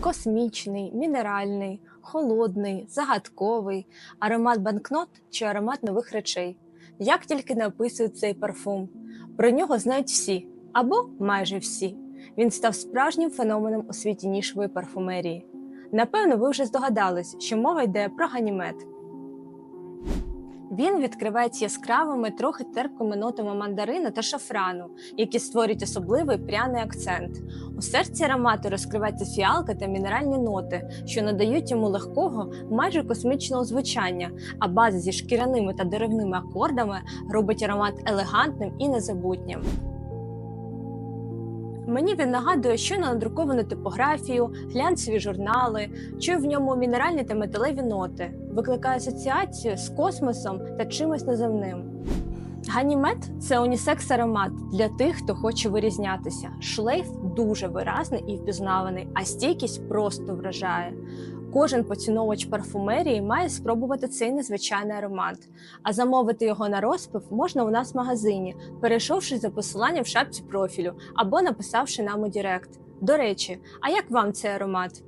Космічний, мінеральний, холодний, загадковий, аромат банкнот чи аромат нових речей. Як тільки не описують цей парфум. Про нього знають всі або майже всі. Він став справжнім феноменом у світі нішової парфумерії. Напевно, ви вже здогадались, що мова йде про ганімет. Він відкривається яскравими, трохи терпкими нотами мандарину та шафрану, які створюють особливий пряний акцент. У серці аромату розкривається фіалка та мінеральні ноти, що надають йому легкого, майже космічного звучання, а база зі шкіряними та деревними акордами робить аромат елегантним і незабутнім. Мені він нагадує щойно надруковану типографію, глянцеві журнали, чую в ньому мінеральні та металеві ноти, викликає асоціацію з космосом та чимось наземним. Ганімет це унісекс аромат для тих, хто хоче вирізнятися. Шлейф дуже виразний і впізнаваний, а стійкість просто вражає. Кожен поціновувач парфумерії має спробувати цей незвичайний аромат. А замовити його на розпив можна у нас в магазині, перейшовши за посиланням в шапці профілю або написавши нам у Директ. До речі, а як вам цей аромат?